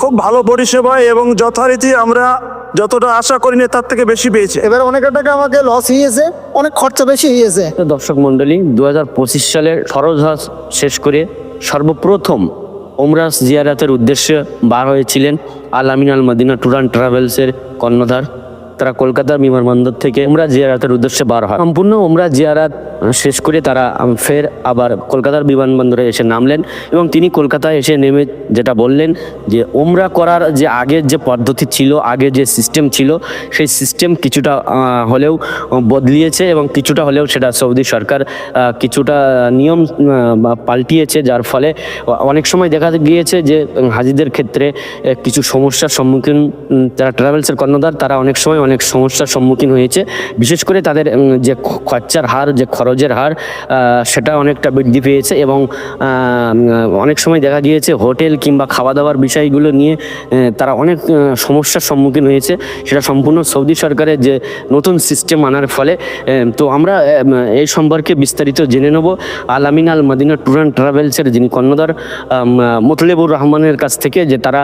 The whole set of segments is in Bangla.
খুব ভালো পরিষেবা এবং যথারীতি আমরা যতটা আশা করিনি তার থেকে বেশি পেয়েছি। এবার অনেক টাকা আমাকে লস হয়েছে অনেক খরচা বেশি হয়েছে দর্শক মন্ডলী দু সালের সালে হজ শেষ করে সর্বপ্রথম ওমরাস জিয়ারাতের উদ্দেশ্যে বার হয়েছিলেন আল আমিন আল মদিনা ট্যুর অ্যান্ড ট্রাভেলসের কর্ণধার। তারা কলকাতার বিমানবন্দর থেকে ওমরা জিয়ারাতের উদ্দেশ্যে বার হয়। সম্পূর্ণ ওমরা জিয়ারাত শেষ করে তারা ফের আবার কলকাতার বিমানবন্দরে এসে নামলেন এবং তিনি কলকাতায় এসে নেমে যেটা বললেন যে ওমরা করার যে আগের যে পদ্ধতি ছিল আগে যে সিস্টেম ছিল, সেই সিস্টেম কিছুটা হলেও বদলিয়েছে এবং কিছুটা হলেও সেটা সৌদি সরকার কিছুটা নিয়ম পাল্টিয়েছে। যার ফলে অনেক সময় দেখা গিয়েছে যে, হাজিদের ক্ষেত্রে কিছু সমস্যার সম্মুখীন যারা ট্রাভেলসের কর্ণধার, তারা অনেক সময় অনেক সমস্যার সম্মুখীন হয়েছে। বিশেষ করে তাদের যে খরচার হার, যে খরচের হার সেটা অনেকটা বৃদ্ধি পেয়েছে এবং অনেক সময় দেখা গিয়েছে হোটেল কিংবা খাওয়া দাওয়ার বিষয়গুলো নিয়ে তারা অনেক সমস্যার সম্মুখীন হয়েছে। সেটা সম্পূর্ণ সৌদি সরকারের যে নতুন সিস্টেম আনার ফলে তো আমরা এই সম্পর্কে বিস্তারিত জেনে নেব। আলামিন আল মদিনা ট্যুর অ্যান্ড ট্রাভেলসের যিনি কর্ণধার মতলেবুর রহমানের কাছ থেকে যে তারা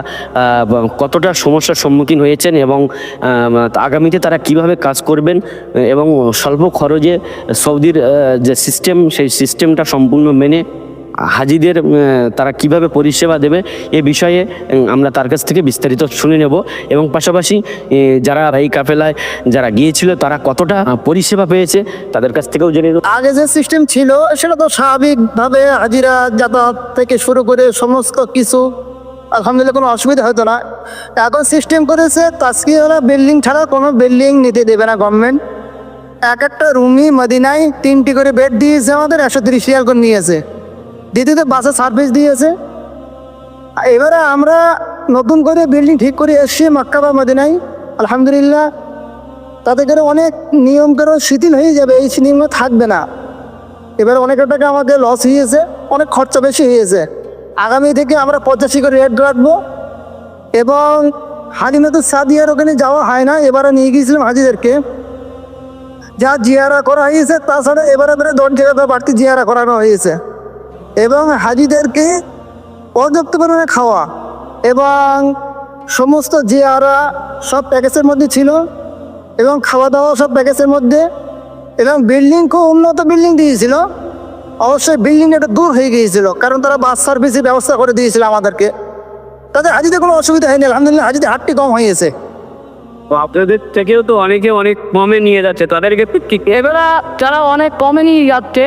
কতটা সমস্যার সম্মুখীন হয়েছেন এবং আগামীতে তারা কীভাবে কাজ করবেন এবং স্বল্প খরচে সৌদির যে সিস্টেম সেই সিস্টেমটা সম্পূর্ণ মেনে হাজিদের তারা কীভাবে পরিষেবা দেবে এ বিষয়ে আমরা তার কাছ থেকে বিস্তারিত শুনে নেব। এবং পাশাপাশি যারা এই কাফেলায় যারা গিয়েছিল, তারা কতটা পরিষেবা পেয়েছে, তাদের কাছ থেকেও জেনে নেব। আগে যে সিস্টেম ছিল, সেটা তো স্বাভাবিকভাবে হাজিরা, যাতায়াত থেকে শুরু করে সমস্ত কিছু আলহামদুলিল্লাহ কোনো অসুবিধা হতো না। এখন সিস্টেম করেছে তাস্কিওয়ালা বিল্ডিং ছাড়া কোনো বিল্ডিং নিতে দেবে না গভর্নমেন্ট এক একটা রুমই মদিনায় তিনটি করে বেড দিয়েছে আমাদের, একশো তিরিশ রিয়াল করে নিয়েছে। দ্বিতীয়ত বাসের সার্ভিস দিয়েছে। এবারে আমরা নতুন করে বিল্ডিং ঠিক করে এসছি মক্কা বা মদিনায়। আলহামদুলিল্লাহ, তাতে করে অনেক নিয়ম করে শিথিল হয়ে যাবে, এই নিয়মগুলো থাকবে না। এবার অনেক টাকা আমাদের লস হয়েছে, অনেক খরচা বেশি হয়েছে। আগামী থেকে আমরা পঁচাশি করে রেট রাখব এবং হাজিমাতো সাদিয়ার ওখানে যাওয়া হয় না, এবারে নিয়ে গিয়েছিলাম হাজিদেরকে। যা জিয়ারা করা হয়েছে, তাছাড়া এবারে এবারে দশ বাড়তি জিয়ারা করানো হয়েছে। এবং হাজিদেরকে পর্যাপ্ত পরিমাণে খাওয়া এবং সমস্ত জিয়ারা সব প্যাকেজের মধ্যে ছিল এবং খাওয়া দাওয়া সব প্যাকেজের মধ্যে এবং বিল্ডিং খুব উন্নত বিল্ডিং দিয়েছিল। অবশ্যই বিল্ডিং একটু দূর হয়ে গিয়েছিল কারণ তারা বাস সার্ভিসের ব্যবস্থা করে দিয়েছিল আমাদেরকে। তাদের হাজিতে কোনো অসুবিধা হয়নি আলহামদুলিল্লাহ হাজিতে হাটটি কম হয়েছে। তো আপনাদের থেকেও তো অনেকে অনেক কমে নিয়ে যাচ্ছে তাদেরকে কি এবারে যারা অনেক কমে নিয়ে যাচ্ছে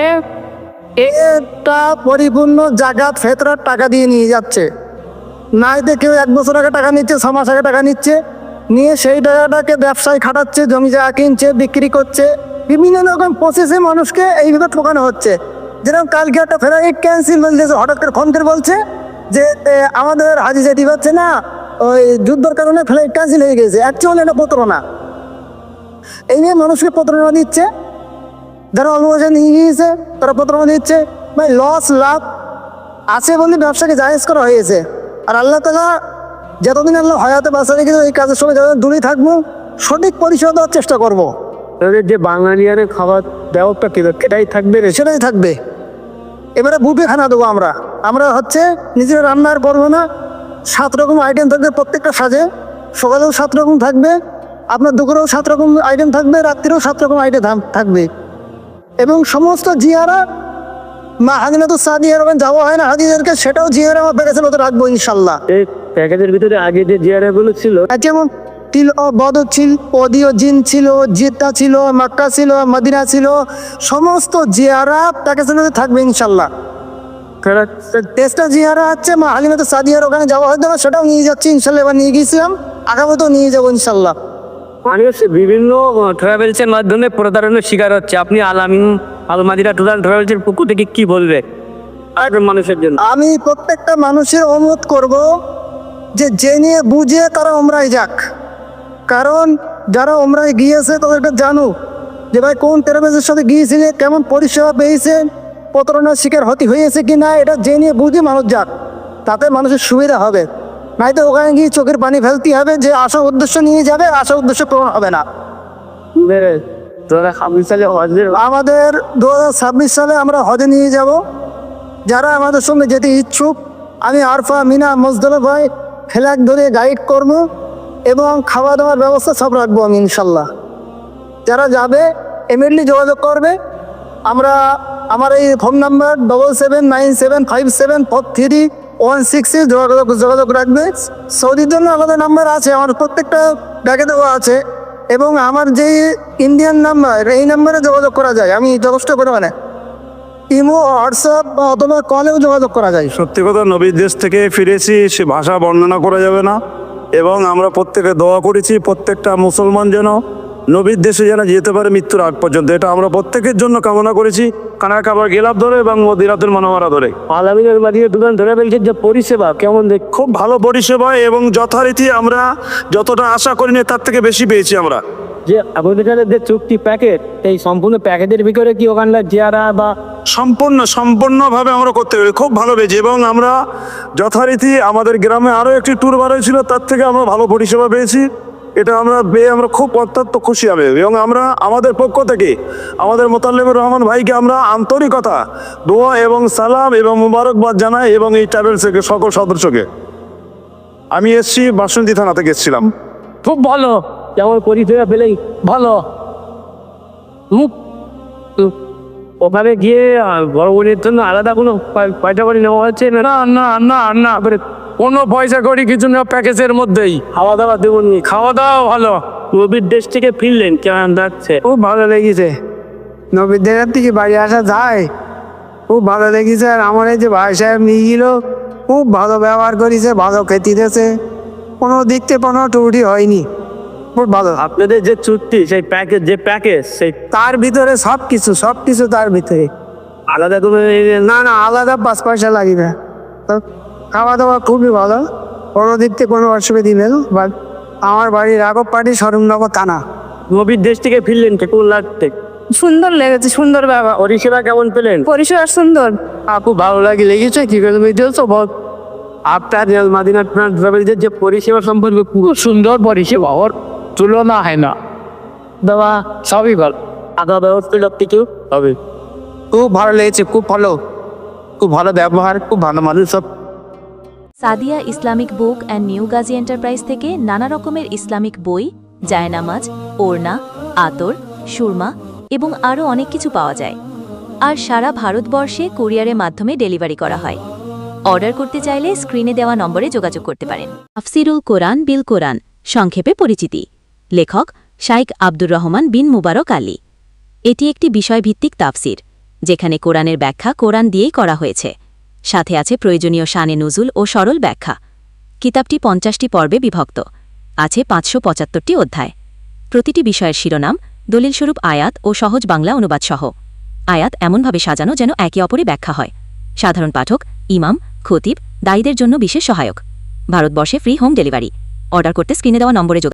এটা পরিপূর্ণ জাগাত ফেতরার টাকা দিয়ে নিয়ে যাচ্ছে। নাই কেউ এক বছর আগে টাকা নিচ্ছে ছ মাস আগে টাকা নিচ্ছে নিয়ে সেই টাকাটাকে ব্যবসায় খাটাচ্ছে জমি জায়গা কিনছে বিক্রি করছে। বিভিন্ন রকম প্রসেসে মানুষকে এইভাবে ঠকানো হচ্ছে। যেরকম কালকে একটা ফ্লাইট ক্যান্সেল বলতেছে হঠাৎ করে ফোন করে বলছে যে আমাদের হাজি যেতে পারছে না ওই যুদ্ধর কারণে ফ্লাইট ক্যান্সেল হয়ে গেছে অ্যাকচুয়ালি এটা প্রতারণা। এই নিয়ে মানুষকে প্রতারণা দিচ্ছে। যারা অল্প পয়সা নিয়ে গিয়েছে তারা প্রতারণা দিচ্ছে। ভাই লস লাভ আছে বলে ব্যবসাকে জায়েজ করা হয়েছে। আর আল্লাহ তালা যতদিন আল্লাহ হয়াতে বাঁচা রেখেছে এই কাজের সঙ্গে যতদিন দূরে থাকব সঠিক পরিষেবা দেওয়ার চেষ্টা করব। তাদের যে বাঙালিয়ানের খাবার কি এটাই থাকবে সেটাই থাকবে। এবারে বুফে খানা দেবো আমরা। আমরা হচ্ছে নিজেরা রান্নার করব না সাত রকম আইটেম থাকবে প্রত্যেকটা সাজে। সকালেও সাত রকম থাকবে আপনার দুপুরেও সাত রকম আইটেম থাকবে রাত্রিরেও সাত রকম আইটেম থাকবে। এবং সমস্ত জিয়ারা মা হাজিনা তো সাদিয়ার ওখানে যাওয়া হয় না হাজিদেরকে সেটাও জিয়ারা আমার প্যাকেজের মতো রাখব ইনশাল্লাহ। এই প্যাকেজের ভিতরে আগে যে জিয়ারাগুলো ছিল যেমন তিল ও বদ ছিল ওদিও জিন ছিল জিদ্দা ছিল মাক্কা ছিল মদিনা ছিল সমস্ত জিয়ারা প্যাকেজের মধ্যে থাকবে ইনশাল্লাহ টেস্টটা জিয়ারা হচ্ছে মা হালিমা তো সাদিয়ার ওখানে যাওয়া হয়তো না সেটাও নিয়ে যাচ্ছি ইনশাল্লাহ এবার নিয়ে গিয়েছিলাম আগামীতেও নিয়ে যাব ইনশাল্লাহ মানুষ বিভিন্ন ট্রাভেলসের মাধ্যমে প্রতারণার শিকার হচ্ছে। আপনি আলামিন আলমাদিরা অ্যান্ড ট্রাভেলসের পক্ষ থেকে কি বলবে? আর মানুষের জন্য। আমি প্রত্যেকটা মানুষের অনুরোধ করব যে জেনে বুঝে তারা ওমরায় যাক। কারণ যারা ওমরায় গিয়েছে তাদেরকে জানুক যে ভাই কোন ট্রাভেলসের সাথে গিয়েছিলে কেমন পরিষেবা পেয়েছেন প্রতারণার শিকার হতে হয়েছে কি না এটা জেনে বুঝে মানুষ যাক। তাতে মানুষের সুবিধা হবে। নয়তো ওখানে গিয়ে চোখের পানি ফেলতে হবে যে আশা উদ্দেশ্য নিয়ে যাবে আশা উদ্দেশ্য পূরণ হবে না। আমাদের দু হাজার ছাব্বিশ সালে আমরা হজে নিয়ে যাব। যারা আমাদের সঙ্গে যেতে ইচ্ছুক আমি আরফা মিনা মজদুল ভাই ফ্ল্যাগ ধরে গাইড করব। এবং খাওয়া দাওয়ার ব্যবস্থা সব রাখব আমি, ইনশাল্লাহ। যারা যাবে ইমিডিয়েটলি যোগাযোগ করবে। আমরা, আমার এই phone number double seven nine seven five seven four three one six six যোগাযোগ যোগাযোগ রাখবে। সৌদির জন্য আলাদা নাম্বার আছে, আমার প্রত্যেকটা ব্যাগে দেওয়া আছে। এবং আমার যে ইন্ডিয়ান নাম্বার এই নাম্বারে যোগাযোগ করা যায়। আমি যথেষ্ট পরিমাণে ইমো, হোয়াটসঅ্যাপ বা অথবা কলেও যোগাযোগ করা যায়। সত্যি কথা, নবীর দেশ থেকে ফিরেছি, সে ভাষা বর্ণনা করা যাবে না। এবং আমরা প্রত্যেকে দোয়া করেছি প্রত্যেকটা মুসলমান যেন নবীর দেশে যেন যেতে পারে মৃত্যুর আগ পর্যন্ত। এটা আমরা প্রত্যেকের জন্য কামনা করেছি। কানা কাবার গেলাপ ধরে এবং মদিরাতুল মনোহরা ধরে। আলামিনের দোকান ধরে ফেলছে যে পরিষেবা কেমন দেখ খুব ভালো পরিষেবা এবং যথারীতি আমরা যতটা আশা করিনি তার থেকে বেশি পেয়েছি আমরা। যে আপনাদের যে চুক্তি প্যাকেট এই সম্পূর্ণ প্যাকেটের ভিতরে কি ওখানকার জিয়ারা বা সম্পূর্ণ, সম্পূর্ণভাবে আমরা করতে পারি। খুব ভালো পেয়েছি এবং আমরা যথারীতি আমাদের গ্রামে আরও একটি ট্যুর বার হয়েছিল তার থেকে আমরা ভালো পরিষেবা পেয়েছি। এটা আমরা পেয়ে আমরা খুব অত্যন্ত খুশি হবে এবং আমরা, আমাদের পক্ষ থেকে আমাদের মোতাল্লেবুর রহমান ভাইকে আমরা আন্তরিকতা, দোয়া এবং সালাম এবং মুবারকবাদ জানাই এবং এই ট্রাভেলসের সকল সদস্যকে। আমি এসছি বাসন্তী থানা থেকে এসেছিলাম। খুব ভালো। যেমন পরিষেবা পেলেই ভালো। মুখ ওখানে গিয়ে বড় বোনের জন্য আলাদা কোনো পয়- পয়সা করে নেওয়া হচ্ছে? না না না না কোনো পয়সা করি কিছু না প্যাকেজের মধ্যেই। খাওয়া দাওয়া দেবুন খাওয়া দাওয়া ভালো। নবীর দেশ থেকে ফিরলেন কেমন লাগছে? খুব ভালো লেগেছে। নবীদের থেকে বাড়ি আসা যায়। খুব ভালো লেগেছে। আর আমার এই যে ভাই সাহেব নিয়ে গেল খুব ভালো ব্যবহার করেছে ভালো খেতে দিয়েছে। কোনো দিক থেকে কোনো ত্রুটি হয়নি। খুব ভালো আপনাদের যে চুক্তি সেই প্যাকেজ যে প্যাকেজ সেই তার ভিতরে সব কিছু সব কিছু তার ভিতরে। আলাদা কোনো না না আলাদা পাঁচ পয়সা লাগবে। তো খাওয়া দাওয়া খুবই ভালো। কোনো দিক থেকে কোনো অসুবিধা নেই বাট আমার বাড়ির রাঘব পার্টি স্বরূপনগর থানা। নবীর দেশ থেকে ফিরলেন কেমন লাগছে সুন্দর লেগেছে সুন্দর ব্যবহার পরিষেবা কেমন পেলেন? পরিষেবা সুন্দর। খুব ভালো লাগে লেগেছে কি করে বুঝতে বল। আপনার মাদিনা ট্রাভেলসের যে পরিষেবা সম্পর্কে খুব সুন্দর পরিষেবা ওর তুলনা হয় না। দেওয়া সবই ভালো। আদা ব্যবস্থা কিছু হবে খুব ভালো লেগেছে খুব ভালো। খুব ভালো ব্যবহার খুব ভালো মানুষ সব। Sadia Islamic book and new Gazi enterprise থেকে নানা রকমের ইসলামিক বই জায়নামাজ ওড়না আতর সুরমা এবং আরও অনেক কিছু পাওয়া যায়। আর সারা ভারতবর্ষে কুরিয়ারের মাধ্যমে ডেলিভারি করা হয়। অর্ডার করতে চাইলে স্ক্রিনে দেওয়া নম্বরে যোগাযোগ করতে পারেন। আফসিরুল কোরআন বিল কোরআন সংক্ষেপে পরিচিতি। লেখক শাইক আব্দুর রহমান বিন মুবারক আলী। এটি একটি বিষয়ভিত্তিক তাফসির, যেখানে কোরআনের ব্যাখ্যা কোরআন দিয়েই করা হয়েছে। সাথে আছে প্রয়োজনীয় শানে নজুল ও সরল ব্যাখ্যা। কিতাবটি পঞ্চাশটি পর্বে বিভক্ত। আছে পাঁচশো পঁচাত্তরটি অধ্যায়। প্রতিটি বিষয়ের শিরোনাম, দলিলস্বরূপ আয়াত ও সহজ বাংলা অনুবাদসহ। আয়াত এমনভাবে সাজানো যেন একে অপরে ব্যাখ্যা হয়। সাধারণ পাঠক, ইমাম, খতিব, দায়ীদের জন্য বিশেষ সহায়ক। ভারতবর্ষে ফ্রি হোম ডেলিভারি। অর্ডার করতে স্ক্রিনে দেওয়া নম্বরে